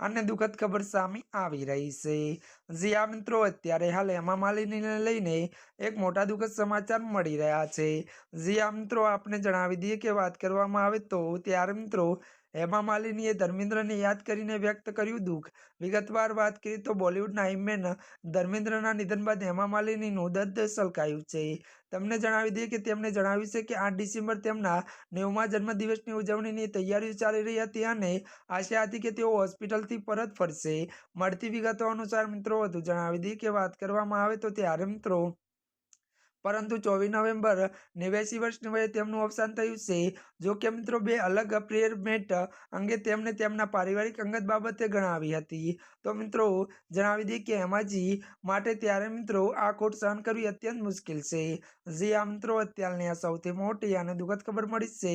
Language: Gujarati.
અને દુઃખદ ખબર સામે આવી રહી છે. જી આ મિત્રો, અત્યારે હાલ હેમા માલિનીને લઈને એક મોટા દુઃખદ સમાચાર મળી રહ્યા છે. જી મિત્રો, આપને જણાવી દઈએ કે વાત કરવામાં આવે તો ત્યારે મિત્રો, હેમા માલિનીએ ધર્મેન્દ્રને યાદ કરીને વ્યક્ત કર્યું દુઃખ. વિગતવાર વાત કરીએ તો બોલિવૂડના હિમેન ધર્મેન્દ્રના નિધન બાદ હેમા માલિનીનું દર્દ સલકાયું છે. તમને જણાવી દઈએ કે તેમણે જણાવ્યું છે કે આઠ ડિસેમ્બર તેમના નેવમા જન્મદિવસની ઉજવણીની તૈયારીઓ ચાલી રહી હતી અને આશા હતી કે તેઓ હોસ્પિટલથી પરત ફરશે. મળતી વિગતો અનુસાર મિત્રો વધુ જણાવી દઈએ કે વાત કરવામાં આવે તો ત્યારે મિત્રો પરંતુ ચોવીસ નવેમ્બર નેવ્યાસી વર્ષની વયે તેમનું અવસાન થયું છે. જો કે મિત્રો બે અલગ અપ્રિયરમેન્ટ અંગે તેમણે તેમના પારિવારિક અંગત બાબતે ગણાવી હતી. તો મિત્રો જણાવી દઈએ કે હેમાજી માટે ત્યારે મિત્રો આ ખોટ સહન કરવી અત્યંત મુશ્કેલ છે. જે આ મિત્રો, અત્યારની આ સૌથી મોટી અને દુઃખદ ખબર મળી છે.